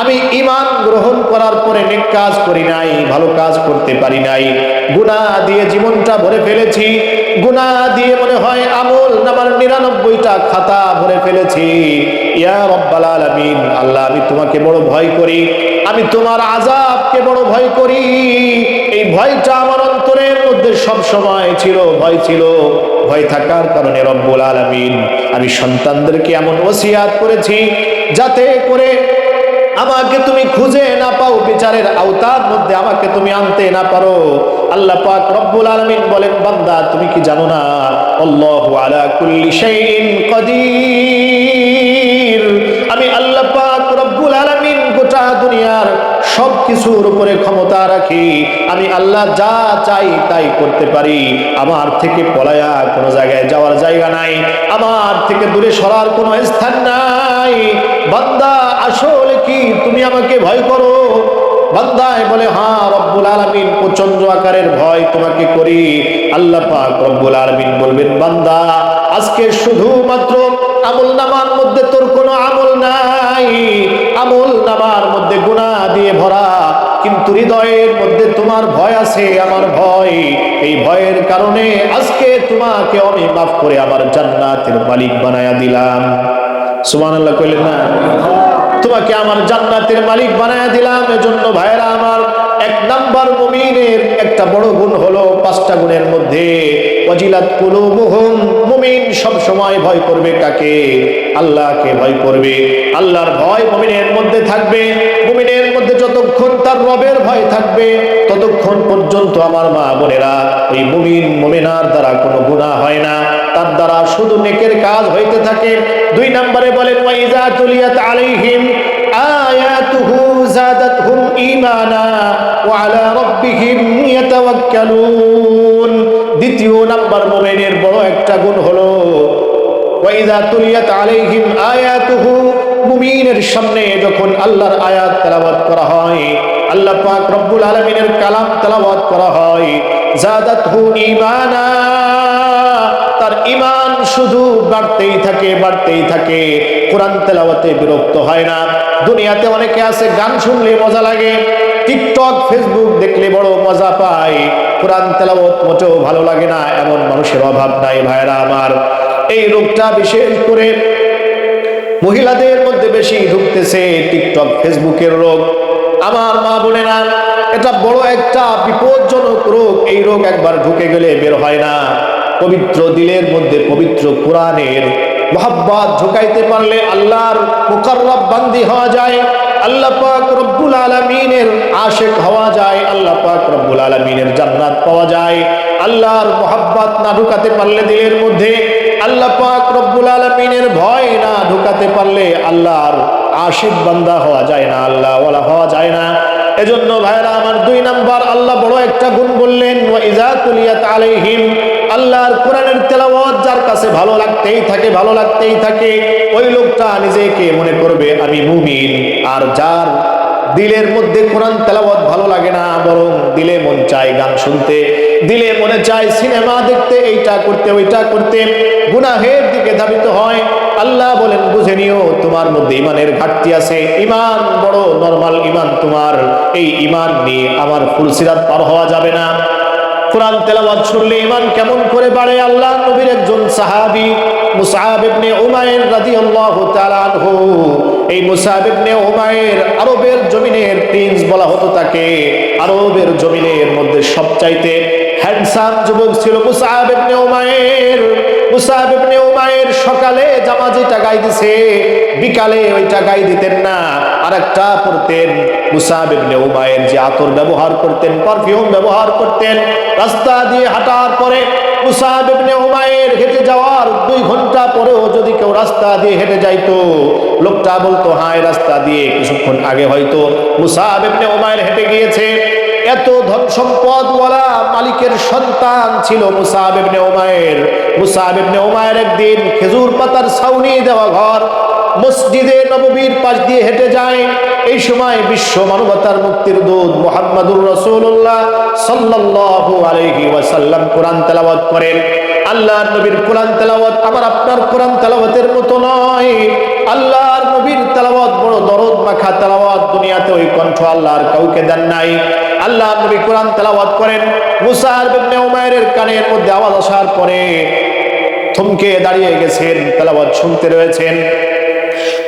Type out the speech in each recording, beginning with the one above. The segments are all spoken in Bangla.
আমি ইমান গ্রহণ করার পরে নেক কাজ করি নাই, ভালো কাজ করতে পারি নাই। গুনাহ দিয়ে জীবনটা ভরে ফেলেছি। গুনাহ দিয়ে মনে হয় আমল নামার নিরানব্বইটা খাতা ভরে ফেলেছি। আল্লাহ, আমি তোমাকে বড় ভয় করি। আমি তোমার আজাবকে বড় ভয় করি। এই ভয়টা আমার অন্তরের মধ্যে সব সময় ছিল, ভয় ছিল। ভয় থাকার কারণে রব্বুল আলামিন, আমি সন্তানদেরকে এমন ওসিয়াত করেছি যাতে করে আমাকে তুমি খুঁজে না পাও, বিচারের আওতার মধ্যে আমাকে তুমি আনতে না পারো। আল্লাহ পাক রব্বুল আলামিন বলেন, বান্দা, তুমি কি জানো না? আল্লাহু আলা কুল্লি শাইইন কাদির। আমি আল্লাহ পাক রব্বুল আলামিন গোটা দুনিয়ার সব কিছুর উপরে ক্ষমতা রাখি, আমি আল্লাহ যা চাই তাই করতে পারি। আমার থেকে পলায়া কোনো জায়গায় যাওয়ার জায়গা নাই, আমার থেকে দূরে সরার কোনো স্থান নাই। বান্দা, আসলে কি তুমি আমাকে ভয় করো? বান্দায় বলে হ্যাঁ রব্বুল আলামিন প্রচণ্ড আকারের ভয় তোমাকে করি। আল্লাহ পাক রব্বুল আলামিন বলবেন, বান্দা, আজকে শুধুমাত্র আমল নামার মধ্যে তোর কোনো আমল নাই। আমল নামার মধ্যে গুনাহ দিয়ে ভরা, কিন্তু হৃদয়ের মধ্যে তোমার ভয় আছে, আমার ভয়। এই ভয়ের কারণে আজকে তোমাকে আমি মাফ করে আমার জান্নাতের মালিক বানায়া দিলাম। সুবহানাল্লাহ কইলেন, না, তোমাকে আমার জান্নাতের মালিক বানায়া দিলাম। এজন্য ভাইরা আমার এক নাম্বার মুমিনের একটা বড় গুণ হলো পাঁচটা গুণের মধ্যে ওয়াজিলাত কুলুবুহুম, মুমিন সব ভয় করবে কাকে? আল্লাহকে ভয় করবে। আল্লাহর ভয় মুমিনের মধ্যে থাকবে। মুমিনের মধ্যে যতক্ষণ তার রবের ভয় থাকবে, ততক্ষণ পর্যন্ত আমার মা বোনেরা ওই মুমিন, মুমিনার দ্বারা কোনো গুনাহ হয় না। তার দ্বারা শুধু নেকের কাজ হইতে থাকে। দুই নম্বরে বলেন, ওয়াইজা তুলিয়াত আলাইহিম, আয়াতুহু জাদাতহুম ঈমানা, ওয়া আলা রাব্বিহিম ইয়াতাওয়াক্কালুন। নাম্বার মুমিনের বড় একটা গুণ হলো সামনে যখন আল্লাহর আয়াত করা হয়, আল্লাহ পাক রব্বুল কালাম করা হয় তার শুধু বাড়তেই থাকে বাড়তেই থাকে, কোরআন তেলাওয়াতে বিরক্ত হয় না। দুনিয়াতে অনেকে আছে, গান শুনলে মজা লাগে, টিকটক, ফেসবুক কোরআন তেলাওয়াত মোটেও ভালো লাগে না, এমন মানুষের অভাব নাই ভাইরা আমার। এই রোগটা বিশেষ করে মহিলাদের মধ্যে বেশি ঢুকতেছে, টিকটক, ফেসবুকের রোগ। আমার মা বোনেরা, এটা বড় একটা বিপজ্জনক রোগ, এই রোগ একবার ঢুকে গেলে বের হয় না। পবিত্র দিলের মধ্যে পবিত্র কোরআনের মোহাব্বত ঢুকাইতে পারলে আল্লাহর মুকাররব বান্দি হওয়া যায়। আল্লাহ পাক রব্বুল আলামিনের আশেক হওয়া যায়, আল্লাহ পাক রব্বুল আলামিনের জান্নাত পাওয়া যায়। আল্লাহর মোহাব্বাত না ঢুকাতে পারলে দিলের মধ্যে, আল্লাহ পাক রব্বুল আলামিনের ভয় না ঢুকাতে পারলে আল্লাহর আশিক বান্দা হওয়া যায় না আল্লাহ ওয়ালা হওয়া যায় না। এজন্য ভাইরা আমার দুই নাম্বার, আল্লাহ বড় একটা গুণ বললেন আলাইহিম আল্লাহর কোরআনের তেলাওয়াত যার কাছে ভালো লাগতেই থাকে, ভালো লাগতেই থাকে। ওই লোকটা নিজেকে মনে করবে আমি মুমিন, আর যার দিলের মধ্যে কোরআন তেলাওয়াত ভালো লাগে না, বরং দিলে মন চায় গান শুনতে। দিলে মনে চায় সিনেমা দেখতে, এইটা করতে, ওইটা করতে। গুনাহের দিকে ধাবিত হয়। আল্লাহ বলেন, বুঝে নিও, তোমার মধ্যে ইমানের ঘাটতি আছে। ইমান বড় নরমাল ইমান তোমার। এই ইমান নিয়ে আমার ফুলসিরাত পার হওয়া যাবে না। কোরআন তেলাওয়াত শুনলে ইমান কেমন করে বাড়ে? আল্লাহ নবীর একজন সাহাবী মুসআব ইবনে উমাইর রাদিয়াল্লাহু তাআলা আনহু এই মুসআব ইবনে উমাইর আরবের জমিনের প্রিন্স বলা হতো তাকে। আরবের জমিনের মধ্যে সবচাইতে হ্যান্ডসাম যুবক ছিল উমাইর। মুসআব ইবনে উমাইর সকালে জামা যেটা গাই দিছে, বিকালে ওইটা গাই দিতেন না। আরেকটা পরতেন মুসআব ইবনে উমাইর, যে আতর ব্যবহার করতেন পারফিউম ব্যবহার করতেন। রাস্তা দিয়ে হাঁটার পরে মুসাব ইবনে হেঁটে যাওয়ার দুই ঘণ্টা পরেও যদি কেউ রাস্তা দিয়ে হেঁটে যাইতো, লোকটা বলতো হ্যাঁ রাস্তা দিয়ে কিছুক্ষণ আগে হয়তো মুসাব ইবনে উমাইর হেঁটে গিয়েছে। এত ধন সম্পদ ওয়ালা মালিকের সন্তান ছিল মুসাব ওমায়ের উমাইর। মুসাব ইবনে একদিন খেজুর পাতার ছাউনি দেওয়া ঘর মসজিদে নববীর পাশ দিয়ে হেঁটে যায়। এই সময় বিশ্ব মানবতার মুক্তির দূত মোহাম্মদুর রসুল্লাহ সাল্লাল্লাহু আলাইহি ওয়াসাল্লাম কোরআন তেলাওয়াত করেন। আল্লাহর নবীর কোরআন তেলাওয়াত আমার আপনার কোরআন তেলাওয়াতের মতো নয়। আল্লাহর নবীর তেলাওয়াত রাখা তেলাওয়াত দুনিয়াতে ওই কণ্ঠ আল্লাহর কাউকে দেন নাই। আল্লাহ নবী কোরআন তেলাওয়াত করেন। মুসা ইবনে উমাইরের কানের মধ্যে আওয়াজ আসার পরে থমকে দাঁড়িয়ে গেছেন, তেলাওয়াত শুনতে রয়েছেন।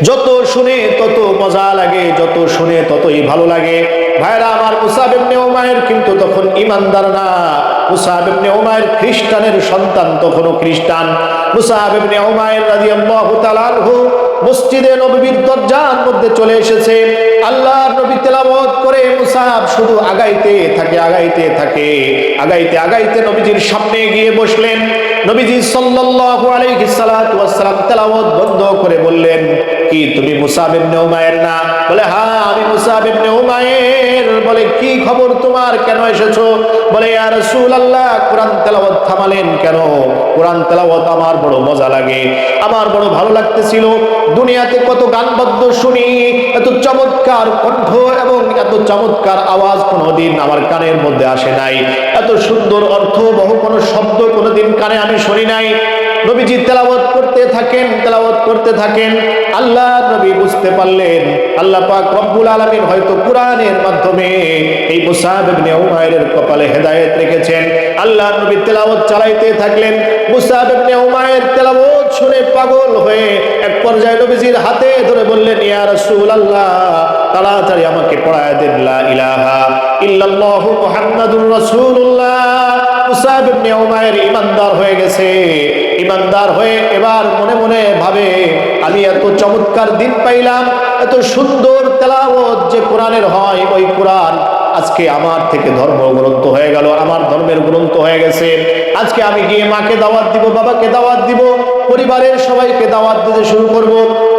যত শুনে তত মজা লাগে, যত শুনে ততই ভালো লাগে। ভাইরা, আমার মুসাব ইবনে ওমায়ের কিন্তু তখন ইমানদার না। মুসাব ইবনে ওমায়ের খ্রিস্টানের সন্তান, তখনও খ্রিস্টান। মুসাব ইবনে ওমায়ের রাদিয়াল্লাহু তাআলা আনহু মসজিদে নবীর দরজার মধ্যে চলে এসেছে। আল্লাহ নবী তেলাবত করে মুসাব শুধু আগাইতে থাকে আগাইতে থাকে, আগাইতে আগাইতে নবীজির সামনে গিয়ে বসলেন। নবীজি সাল্লাল্লাহু আলাইহি সাল্লাতু বন্ধ করে বললেন, কি তুমি মুসাব ইবনে উমায়ের না? বলে হ্যাঁ আমি মুসাব ইবনে উমায়ের বলে, কি খবর তোমার? কেন এসেছ? বলে, ইয়া রাসূলুল্লাহ, কোরআন তেলাওয়াত থামালেন কেন? কোরআন তেলাওয়াত আমার বড় মজা লাগে, আমার বড় ভালো লাগতেছিল। দুনিয়াতে কত গানবদ্ধ শুনি, এত চমৎকার কণ্ঠ এবং এত চমৎকার আওয়াজ কোনোদিন আমার কানের মধ্যে আসে নাই। এত সুন্দর অর্থ বহু কোনো শব্দ কোনোদিন কানে আমি শুনি নাই। নবীজি তেলাওয়াত করতে থাকেন, তেলাওয়াত করতে থাকেন। আল্লাহ নবী বুঝতে পারলেন, আল্লাহ পাক রব্বুল আলামিন হয়তো কোরআনের মাধ্যমে এই মুসাব ইবনে উমাইরের কপালে হেদায়েত রেখেছেন। আল্লাহ নবী তেলাওয়াত চালাইতে থাকলেন, মুসাব ইবনে উমাইর শুনে পাগল হয়ে এক পর্যায়ে নবীজির হাতে ধরে বললেন, ইয়া রাসূলুল্লাহ, তাড়াতাড়ি আমাকে পড়ায় দেন, লা ইলাহা ইল্লাল্লাহু মুহাম্মাদুর রাসূলুল্লাহ। মুসাব ইবনে হয়ে এবার মনে মনে ভাবে, আমি চমৎকার দিন পাইলাম, এত সুন্দর হয়, ওই কোরআন আজকে আমার থেকে ধর্ম গ্রন্থ হয়ে গেল, আমার ধর্মের গ্রন্থ হয়ে গেছে। আজকে আমি গিয়ে মাকে দাওয়াত দিব, বাবাকে দাওয়াত দিব, পরিবারের সবাইকে দাওয়াত দিতে শুরু করব।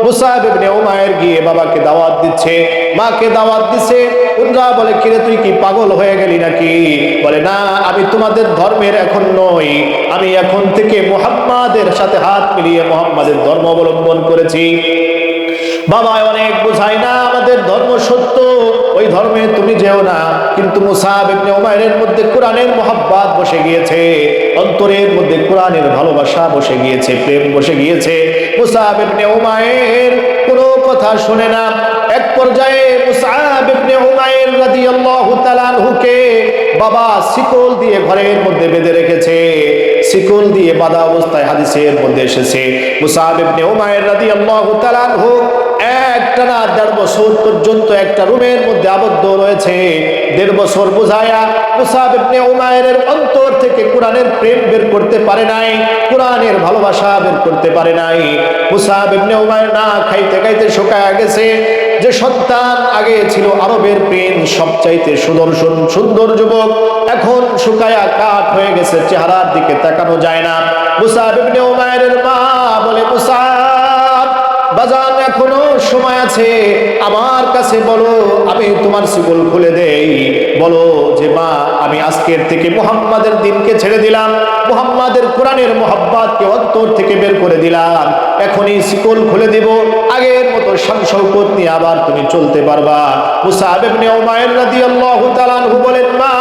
মুসাহেব ইবনে উমায়ের গিয়ে বাবাকে দাওয়াত দিচ্ছে, মাকে দাওয়াত দিচ্ছে। উনরা বলে, কিরে, তুই কি পাগল হয়ে গেলি নাকি? না, আমি তোমাদের ধর্মের এখন নই। আমি এখন থেকে মোহাম্মদের সাথে হাত মিলিয়ে মোহাম্মদের ধর্ম অবলম্বন করেছি। বাবা অনেক বোঝায় না, আমাদের ধর্ম সত্য। ওই ধর্মে তুমি যেও না। কিন্তু মুসাব মধ্যে কোরআনের মোহাব্বাত বসে গিয়েছে। অন্তরের মধ্যে কোরআনের ভালোবাসা বসে গিয়েছে, প্রেম বসে গিয়েছে। মুসাব ইবনে উমাইর কোনো কথা শুনে না। এক পর্যায়ে মুসাব ইবনে উমাইর রাদিয়াল্লাহু আনহুকে বাবা শিকল দিয়ে ঘরের মধ্যে বেঁধে রেখেছে। শিকল দিয়ে বাঁধা অবস্থায় হাদিসের মধ্যে এসেছে। মুসাব ইবনে উমাইর রাদিয়াল্লাহু তাআলা আনহু একটা না দেড় বছর পর্যন্ত একটা রুমের মধ্যে আবদ্ধ রয়েছে। দেড় বছর বুঝায়া মুসাব ইবনে উমাইরের অন্তর থেকে কোরআনের প্রেম বের করতে পারে নাই, কোরআনের ভালোবাসা বের করতে পারে নাই। মুসাব ইবনে উমাইর না খাইতে খাইতে শুকায় গেছে। যে সন্তান আগে ছিল আরবের প্রেম, সবচাইতে সুদর্শন, সুন্দর যুবক, এখন শুকায়া কাঠ হয়ে গেছে, চেহারার দিকে তাকানো যায় না। মুসাব ইবনে উমাইরের মা বলে, মুসাব এখনও সময় আছে আমার কাছে বলো, আমি তোমার শিকল খুলে দেই। বলো যে, মা, আমি আজকের থেকে মুহাম্মাদের দিনকে ছেড়ে দিলাম। মুহাম্মাদের কোরআনের মোহাব্বাতকে অন্তর থেকে বের করে দিলাম। এখনই শিকল খুলে দিব। আগের মতো শৌকত নিয়ে আবার তুমি চলতে পারবা। বলেন, মা,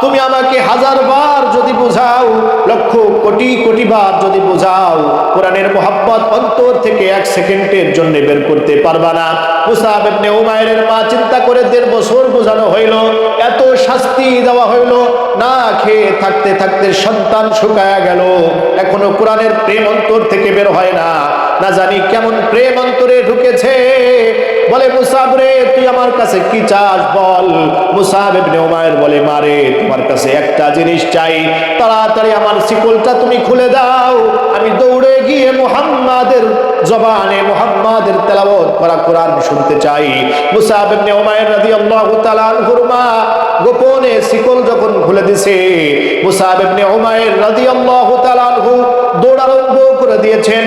তুমি আমাকে হাজার বার যদি বোঝাও, লক্ষ কোটি কোটি বার যদি বোঝাও, কোরআনের মোহাব্বত অন্তর থেকে এক সেকেন্ডের জন্য বের করতে পারবা না। মুসাব উমায়ের মা চিন্তা করে দেড় বছর বোঝানো হইল, এত শাস্তি দেওয়া হইল, না খেয়ে থাকতে থাকতে সন্তান শুকায়া গেল। এখনও কোরআনের প্রেম অন্তর থেকে বের হয় না। না জানি কেমন প্রেম অন্তরে ঢুকেছে। বলে, মুসাব রে, তুই আমার কাছে কি চাস বল? মুসাব ইবনে বলে মারে তোমার কাছে একটা জিনিস চাই। তাড়াতাড়ি আমার শিকলটা তুমি খুলে দাও। আমি দৌড়ে গিয়ে মুহাম্মাদের জবানে মুহাম্মাদের তেলাওয়াত করা কোরআন শুনতে চাই। মুসাব ইবনে উমায়ের রাদিয়াল্লাহু তাআলা আনহুর গোপনে শিকল যখন খুলে দিছে, মুসাব উমায়ের রাদিয়াল্লাহু তাআলা আনহু দৌড়ারম্ভ করে দিয়েছেন।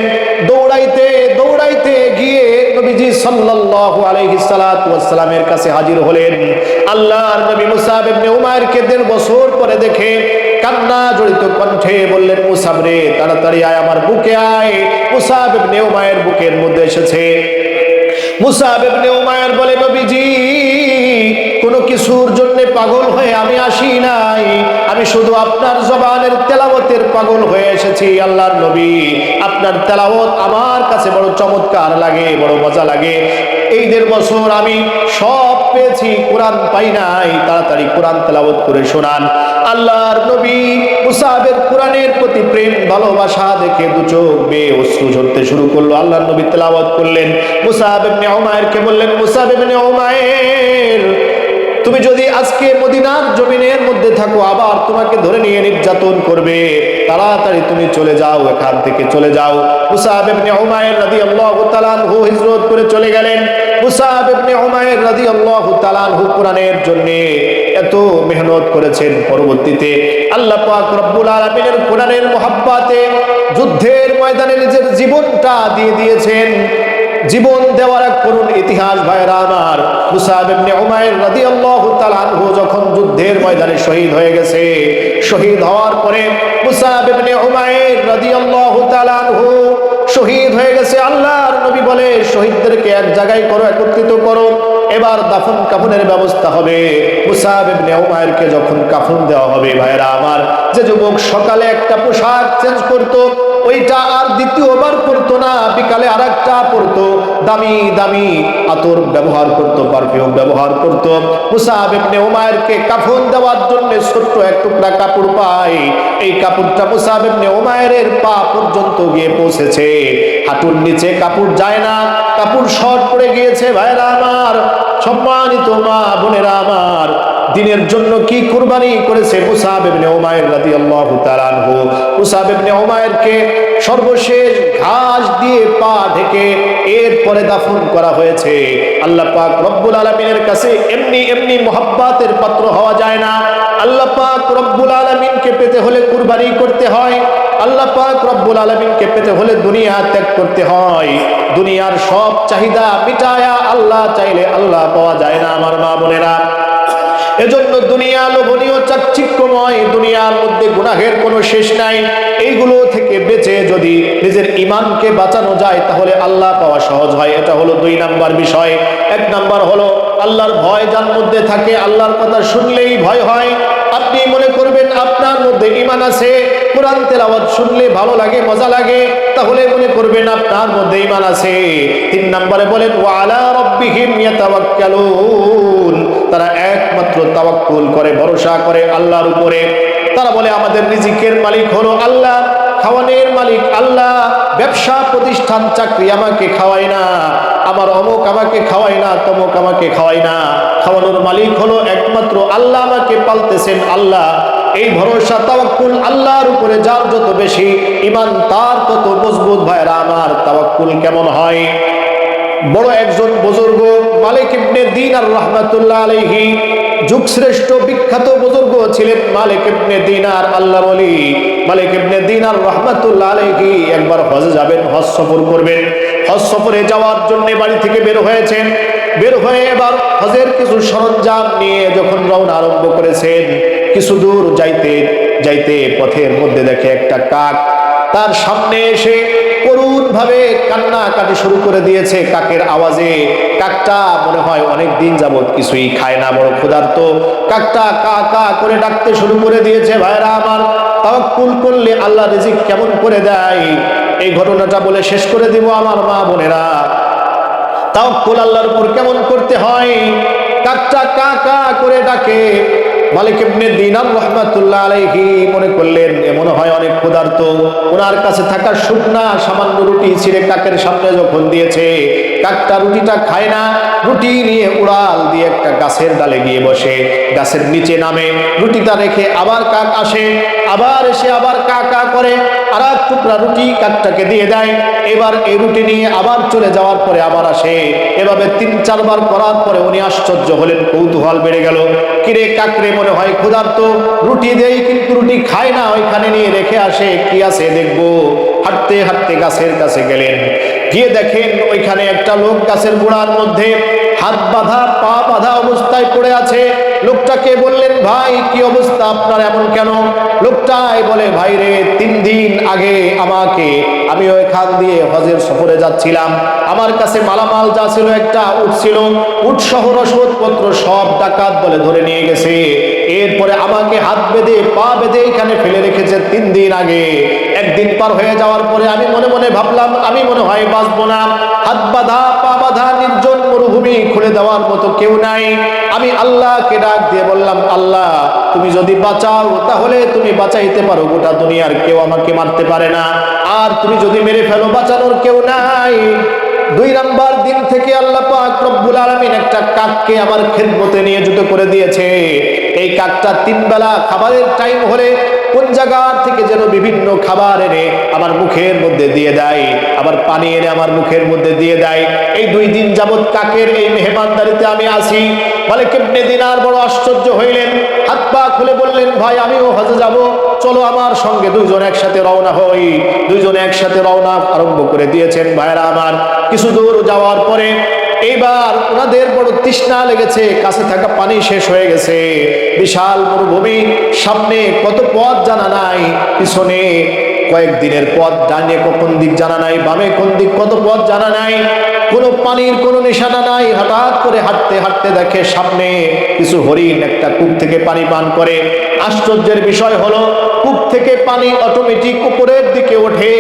দৌড়াইতে দৌড়াইতে গিয়ে নবীজি সাল্লাল্লাহু আলাইহি সাল্লাতু কাছে হাজির হলেন। আল্লাহর নবী মুসাব ইবনে উমাইরকে দেড় বছর পরে দেখে কান্না জড়িত কণ্ঠে বললেন মুসাব রে, তাড়াতাড়ি আয়, আমার বুকে আয়। মুসাব ইবনে উমাইর বুকের মধ্যে এসেছে। মুসাব ইবনে উমাইর বলে, নবীজি কিছুর জন্য পাগল হয়ে আমি আসি নাই। আমি শুধু আপনার জবানের তেলাওয়াতের পাগল হয়ে এসেছি, আল্লাহর নবী। আপনার তেলাওয়াত আমার কাছে বড় চমৎকার লাগে, বড় মজা লাগে। এই দেড় বছর আমি সব পেয়েছি, কোরআন পাই নাই। তাড়াতাড়ি কোরআন তেলাওয়াত করে শোনান। আল্লাহর নবী মুসাহাবের কোরআনের প্রতি প্রেম, ভালোবাসা দেখে দু চোখ বেয়ে অশ্রু ঝরতে শুরু করল। আল্লাহর নবী তেলাওয়াত করলেন। মুসাহাব উমায়েরকে বললেন মুসাহাব ইবনে উমায়ের তুমি যদি আজকে মদিনার জমিনের মধ্যে থাকো, আবার তোমাকে ধরে নিয়ে নির্যাতন করবে। তাড়াতাড়ি তুমি চলে যাও, এখান থেকে চলে যাও। মুসাহাব ইবনে রাদিয়াল্লাহু তাআলা আনহু হিজরত করে চলে গেলেন। মুসাহাব ইবনে রাদিয়াল্লাহু তাআলা আনহু জন্য এত মেহনত করেছেন পরবর্তীতে। আল্লাহ পাক রব্বুল আলামিনের কোরআনের যুদ্ধের ময়দানে নিজের জীবনটা দিয়ে দিয়েছেন। জীবন দেওয়ার এক করুণ ইতিহাস ভাইরা আমার মুসাব ইবনে উমাইর রাদিয়াল্লাহু তাআলা যখন যুদ্ধের ময়দানে শহীদ হয়ে গেছে, শহীদ হওয়ার পরে মুসাব ইবনে উমাইর রাদিয়াল্লাহু তাআলা শহীদ হয়ে গেছে। আল্লাহর নবী বলে, শহীদদেরকে এক জায়গায় করো, একত্রিত করো, এবার দাফন কাফনের ব্যবস্থা হবে। উমাইরকে যখন কাফন দেওয়া হবে, ভাইরা আমার, যে যুবক সকালে একটা পোশাক চেঞ্জ করতো ওইটা আর দ্বিতীয়বার পরতো না, বিকালে আর একটা পরতো। দামি দামি আতর ব্যবহার করতো, পারফিউম ব্যবহার করতো। মুসাহাব ইবনে উমায়েরকে কাফন দেওয়ার জন্য ছোট্ট এক টুকরা কাপড় পায়। এই কাপড়টা মুসাহাব ইবনে উমায়ের পা পর্যন্ত গিয়ে পৌঁছেছে। হাঁটুর নিচে কাপড় যায় না, কাপড় শর্ট পড়ে গিয়েছে, ভাইরা আমার, সম্মানিত মা, বোনেরা আমার। দিনের জন্য কি কুরবানি করেছে মুসাব ইবনে সর্বশেষ ঘাস দিয়ে পা ঢেকে এরপরে দাফন করা হয়েছে। আল্লাহ পাক রব্বুল আলামিনের কাছে এমনি এমনি মোহাব্বাতের পাত্র হওয়া যায় না। আল্লাহ পাক রব্বুল আলামিনকে পেতে হলে কুরবানি করতে হয়। আল্লাহ পাক রব্বুল আলামিনকে পেতে হলে দুনিয়া ত্যাগ করতে হয়। দুনিয়ার সব চাহিদা মিটায়া আল্লাহ চাইলে আল্লাহ পাওয়া যায় না, আমার মা বোনেরা। এজন্য দুনিয়া লোভনীয়, চাকচিক্যময়, দুনিয়ার মধ্যে গুনাহের কোনো শেষ নাই। এইগুলো থেকে বেঁচে যদি নিজের ইমানকে বাঁচানো যায়, তাহলে আল্লাহ পাওয়া সহজ হয়। এটা হলো দুই নাম্বার বিষয়। এক নাম্বার হলো, আল্লাহর ভয় যার মধ্যে থাকে, আল্লাহর কথা শুনলেই ভয় হয়। আপনি মনে করবেন আপনার মধ্যে ইমান আছে, কোরআন তেলাওয়াত শুনলে ভালো লাগে, মজা লাগে। তাহলে মনে করবেন আপনার মধ্যে ইমান আছে। তিন নম্বরে বলেন ওয়ালা রব্বিহিম ইয়াতাওয়াক্কালুন। তারা একমাত্র তাওয়াক্কুল করে, ভরসা করে আল্লাহর উপরে। তারা বলে, আমাদের রিজিকের মালিক হলো আল্লাহ, খাওয়ানের মালিক আল্লাহ, ব্যবসা, প্রতিষ্ঠান, চাকরি আমাকে খাওয়ায় না, আমার অমুক আমাকে খাওয়ায় না, তমুক আমাকে খাওয়ায় না। খাওয়ানোর মালিক হলো একমাত্র আল্লাহ, আমাকে পালতেছেন আল্লাহ। এই ভরসা, তাওয়াক্কুল আল্লাহর উপরে যার যত বেশি ইমান, তার তত মজবুত। ভাইরা আমার তাওয়াক্কুল কেমন হয়? বড় একজন বুজুর্গ মালিক ইবনে দিন আর রহমাতুল্লাহ আলাইহি, যুগশ্রেষ্ঠ বিখ্যাত বুজুর্গ ছিলেন মালিক ইবনে দিনার আল্লাহর ওলি। মালিক ইবনে দিনার রহমাতুল্লাহ আলাইহি একবার হজে যাবেন, হজ সফর করবেন। হজ সফরে যাওয়ার জন্য বাড়ি থেকে বের হয়েছেন। বের হয়ে এবার হজের কিছু সরঞ্জাম নিয়ে যখন রওনা আরম্ভ করেছেন, কিছু দূর যাইতে যাইতে পথের মধ্যে দেখে একটা কাক, তার সামনে এসে করুণ ভাবে কান্না কাটি শুরু করে দিয়েছে কাকের আওয়াজে। কাকটা মনে হয় অনেক দিন যাবত কিছুই খায় না, বড় ক্ষুধার্ত। কাকটা কা কা করে ডাকতে শুরু করে দিয়েছে, ভাইরা আমার, তাওয়াক্কুল করলে আল্লাহ রিজিক কেমন করে দেয়? এই ঘটনাটা বলে শেষ করে দিব আমার মা বোনেরা। তাওয়াক্কুল আল্লাহর উপর কেমন করতে হয়? কাকটা কা কা করে ডাকে মালিক ইবনে দিনার রহমাতুল্লাহ আলাইহি মনে করলেন, এমন হয় অনেক ক্ষুধার্ত ওনার কাছে থাকা শুকনা সামান্য রুটি ছিঁড়ে কাকের সামনে যখন দিয়েছে কাকটা রুটিটা খায় না, রুটি নিয়ে উড়াল দিয়ে একটা গাছের ডালে গিয়ে বসে। গাছের নিচে নামে, রুটিটা রেখে আবার কাক আসে, আবার এসে আবার কা কা করে, আর এক টুকরা রুটি কাকটাকে দিয়ে দেয়। এবার এই রুটি নিয়ে আবার চলে যাওয়ার পরে আবার আসে। এভাবে তিন চারবার করার পরে উনি আশ্চর্য হলেন, কৌতূহল বেড়ে গেল। কিরে কাকরে, মনে হয় ক্ষুধার্ত? রুটি দেই কিন্তু রুটি খায় না, ওইখানে নিয়ে রেখে আসে, কি আছে দেখব? হাঁটতে হাঁটতে গাছের কাছে গেলেন। গিয়ে দেখেন ওইখানে একটা লোক গাছের গোড়ার মধ্যে হাত বাঁধা, পা বাঁধা অবস্থায় পড়ে আছে। লোকটাকে বললেন, ভাই, কি অবস্থা আপনার এমন কেন? লোকটাই বলে, ভাই রে, তিন দিন আগে আমাকে আমি ওই ওইখান দিয়ে হজের সফরে যাচ্ছিলাম। আমার কাছে মালামাল যা ছিল একটা উঠ ছিল। উঠ সহ রসদপত্র সব ডাকাত বলে ধরে নিয়ে গেছে। এরপরে আমাকে হাত বেঁধে, পা বেঁধে এখানে ফেলে রেখেছে তিন দিন আগে। একদিন পার হয়ে যাওয়ার পরে আমি মনে মনে ভাবলাম, আমি মনে হয় বাঁচবো না। হাত বাঁধা, পা বাঁধা, নির্জন মরুভূমি খুলে দেওয়ার মতো কেউ নাই। আমি আল্লাহকে ডাক দিয়ে বললাম, আল্লাহ, তুমি যদি বাঁচাও, তাহলে তুমি বাঁচাইতে পারো, গোটা দুনিয়ার কেউ আমাকে মারতে পারে না। আর তুমি যদি মেরে ফেলো, বাঁচানোর কেউ নাই। দুই নাম্বার দিন থেকে আল্লাহ পাক রব্বুল আলামিন একটা কাককে আমার খেদমতে নিয়োজিত করে দিয়েছে। এই কাকটা তিন বেলা খাবারের টাইম হলে কোন জায়গার থেকে যেন বিভিন্ন খাবার এনে আমার মুখের মধ্যে দিয়ে দেয় আবার পানি এনে আমার মুখের মধ্যে দিয়ে দেয়। এই দুই দিন যাবৎ কাকের এই মেহমানদারিতে আমি আসি বলে, কেমনে দিন আর বড় আশ্চর্য হইলেন? হাত পা খুলে বললেন, ভাই, আমিও হজে যাব। চলো আমার সঙ্গে দুইজন একসাথে রওনা হই। দুইজন একসাথে রওনা আরম্ভ করে দিয়েছেন ভাইরা আমার, কিছু দূর যাওয়ার পরে এইবার ওনাদের বড় তৃষ্ণা লেগেছে, কাছে থাকা পানি শেষ হয়ে গেছে। বিশাল মরুভূমি, সামনে কত পথ জানা নাই, পিছনে কয়েকদিনের পথ, ডানে কোন দিক জানা নাই, বামে কোন দিক কত পথ জানা নাই, কোনো পানির কোনো নিশানা নাই, হঠাৎ করে হাঁটতে হাঁটতে দেখে সামনে কিছু হরিণ একটা কূপ থেকে পানি পান করে। আশ্চর্যের বিষয় হলো থেকে পানি অটোমেটিক উপরের দিকে ওঠে,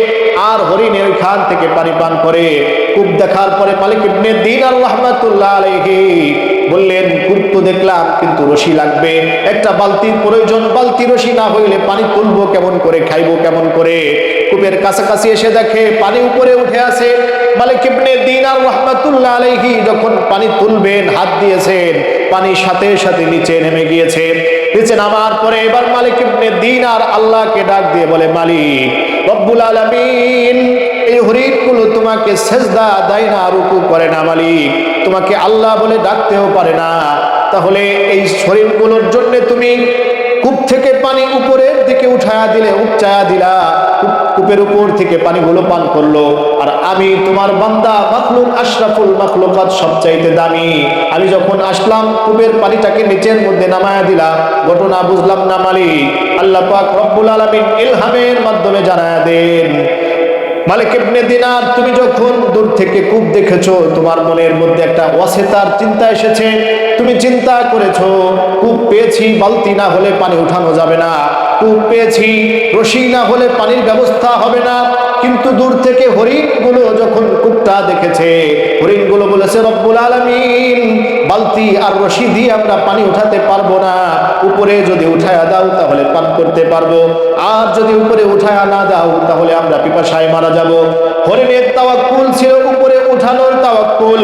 আর হরিণের খান থেকে পানি পান করে। কূপ দেখার পরে মালিক ইবনে দিন আর রহমাতুল্লাহ আলাইহি বললেন, কূপ তো দেখলাম, কিন্তু রশি লাগবে। একটা বালতির প্রয়োজন, বালতি রশি না হইলে পানি তুলবো কেমন করে, খাইবো কেমন করে? কূপের কাছাকাছি এসে দেখে, পানি উপরে উঠে আসে মালিক ইবনে দিন আর রহমাতুল্লাহ আলাইহি যখন পানি তুলবেন, হাত দিয়েছেন পানি সাথে সাথে নিচে নেমে গিয়েছে নিচে নামার পরে এবার মালিক ইবনে দিন আর আল্লাহকে ডাক দিয়ে বলে, মালিক, রব্বুল আলামিন, এই হরিণগুলো তোমাকে সেজদা দেয় না, রুকু করে না মালিক। তোমাকে আল্লাহ বলে ডাকতেও পারে না। তাহলে এই শরীরগুলোর জন্য তুমি কূপ থেকে পানি উপরের দিকে উঠায়া দিলে উচ্চায়া দিলা। কূপের উপর থেকে পানিগুলো পান করল। আর আমি তোমার বান্দা মাখলুক, আশরাফুল মাখলুকাত সবচাইতে দামি। আমি যখন আসলাম, কূপের পানিটাকে নিচের মধ্যে নামায়া দিলা। ঘটনা বুঝলাম না মালিক। আল্লাহ পাক রব্বুল আলামিন ইলহামের মাধ্যমে জানায়া দেন। মালিক ইবনে দিনার, তুমি যখন দূর থেকে কূপ দেখেছ, তোমার মনের মধ্যে একটা অসেতার চিন্তা এসেছে। তুমি চিন্তা করেছ, কূপ পেয়েছি, বালতি না হলে পানি উঠানো যাবে না। কূপ পেয়েছি, রশি না হলে পানির ব্যবস্থা হবে না। কিন্তু দূর থেকে হরিণগুলো যখন কূপটা দেখেছে, হরিণগুলো বলেছে, রব্বুল আলামিন, বালতি আর রশি দিয়ে আমরা পানি উঠাতে পারব না। উপরে যদি উঠায়া দাও, তাহলে পান করতে পারব। আর যদি উপরে উঠায়া না দাও, তাহলে আমরা পিপাসায় মারা যাব। হরিণের তাওয়াক্কুল ছিল উপরে উঠানোর তাওয়াক্কুল।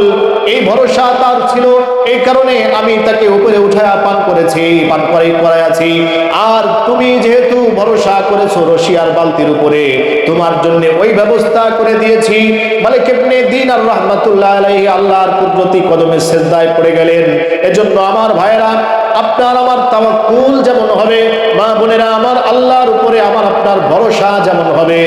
এই ভরসা তার ছিল। এই কারণে আমি তাকে উপরে উঠায়া পান করেছি, পান করাই করাই আছি। আর তুমি যেহেতু ভরসা করেছ রশি আর বালতির উপরে, তোমার জন্য ওই ব্যবস্থা করে দিয়েছি। মানে কেমনে দিন আর রহমাতুল্লাহ আলাইহি আল্লাহর কুদরতি কদমে সেজদায় পড়ে গেলেন। এজন্য আমার ভাইরা আপনার আমার তাওয়াক্কুল যেমন হবে, মা বোনেরা আমার আল্লাহর উপরে আমার আপনার ভরসা যেমন হবে,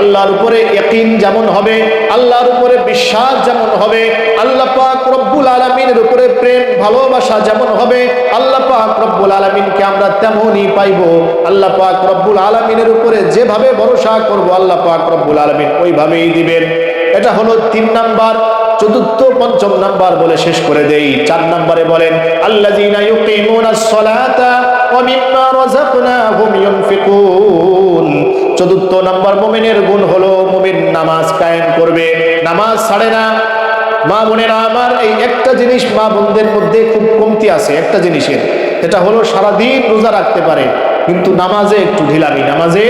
আল্লাহর উপরে ইয়াকিন যেমন হবে, আল্লাহর উপরে বিশ্বাস যেমন হবে, আল্লাহ পাক রব্বুল আলামিনের উপরে প্রেম, ভালোবাসা যেমন হবে, আল্লাহ পাক রব্বুল আলামিনকে আমরা তেমনই পাইব, আল্লাহ পাক রব্বুল আলামিনের উপরে যেভাবে ভরসা করব, আল্লাহ পাক রব্বুল আলামিন ওইভাবেই দিবেন। এটা হলো তিন নাম্বার। চতুর্থ, পঞ্চম নাম্বার বলে শেষ করে দেই। চার নাম্বারে বলেন, আল্লাযীনা ইউকিমুনাস সালাতা ওয়া মিম্মা রাযাকনাহুম ইউনফিকুন। চতুর্থ নাম্বার মুমিনের গুণ হলো, মুমিন নামাজ কায়েম করবে। নামাজ ছাড়ে না। মা বোনেরা, আমার এই একটা জিনিস মা বোনদের মধ্যে খুব কমতি আছে, একটা জিনিসের। এটা হলো, সারাদিন রোজা রাখতে পারে, কিন্তু নামাজে একটু ঢিলামি। নামাজে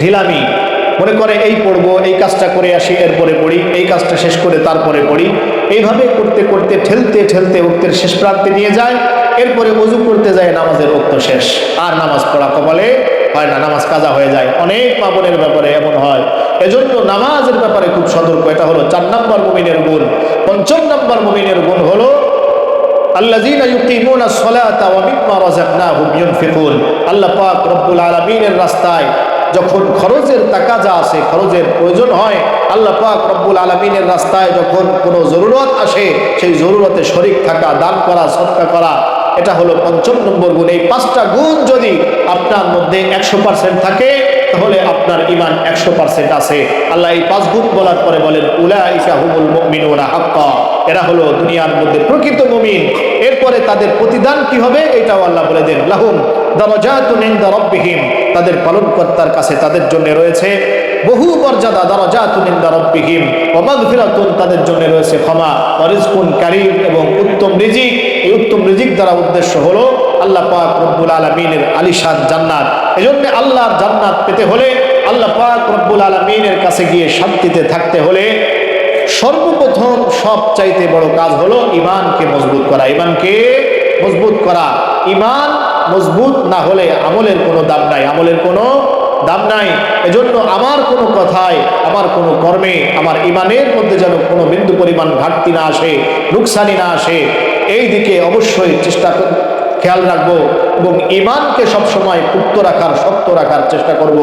ঢিলামি। মনে করে, এই পড়ব, এই কাজটা করে আসি, এরপরে পড়ি, এই কাজটা শেষ করে তারপরে পড়ি। এইভাবে করতে করতে, ঠেলতে ঠেলতে উক্তের শেষ প্রান্তে নিয়ে যায়। এরপরে অজু করতে যায়, নামাজের উক্ত শেষ। আর নামাজ পড়া কপালে হয় না, নামাজ কাজা হয়ে যায়। অনেক পাবনের ব্যাপারে এমন হয়। এজন্য নামাজের ব্যাপারে খুব সতর্ক। এটা হলো চার নম্বর মুমিনের গুণ। পঞ্চম নম্বর মুমিনের গুণ হলো, আল্লাযীনা আল্লাহ পাক রব্বুল আলামিনের রাস্তায় যখন খরচের টাকা যা আসে, খরচের প্রয়োজন হয়, আল্লাহ পাক রব্বুল আলমিনের রাস্তায় যখন কোনো জরুরত আসে, সেই জরুরতে শরিক থাকা, দান করা, সৎকা করা, এটা হলো পঞ্চম নম্বর গুণ। এই পাঁচটা গুণ যদি আপনার মধ্যে একশো পার্সেন্ট থাকে তাহলে আপনার ইমান একশো পার্সেন্ট আছে। আল্লাহ এই পাঁচ গুণ বলার পরে বলেন, উলাইকা হুমুল মুমিনুনা হাক্কা। এরা হলো দুনিয়ার মধ্যে প্রকৃত মমিন। এরপরে তাদের প্রতিদান কি হবে? এটাও আল্লাহ বলে দেন, লাহুম দারাজাতুন ইনদা রাব্বিহিম। তাদের পালনকর্তার কাছে তাদের জন্য রয়েছে বহু মর্যাদা দারাজাতুন ইনদা রাব্বিহিম। ওয়া মাগফিরাতুন তাদের জন্য রয়েছে ক্ষমা। ওয়া রিজকুন এবং উত্তম রিজিক। এই উত্তম রিজিক দ্বারা উদ্দেশ্য হলো আল্লাহ পাক রব্বুল আলামিনের আলিশান জান্নাত। এজন্য আল্লাহর জান্নাত পেতে হলে আল্লাহ পাক রব্বুল আলামিনের কাছে গিয়ে শান্তিতে থাকতে হলে সর্বপ্রথম সব চাইতে বড় কাজ হলো ইমানকে মজবুত করা। ইমানকে মজবুত করা। ইমান মজবুত না হলে আমলের কোনো দাম নাই। আমলের কোনো দাম নাই। এজন্য আমার কোনো কথায়, আমার কোনো কর্মে, আমার ইমানের মধ্যে যেন কোনো বিন্দু পরিমাণ ঘাটতি না আসে, নুকসানি না আসে, এই দিকে অবশ্যই চেষ্টা খেয়াল রাখব এবং ইমানকে সবসময় পুক্ত রাখার শক্ত রাখার চেষ্টা করব।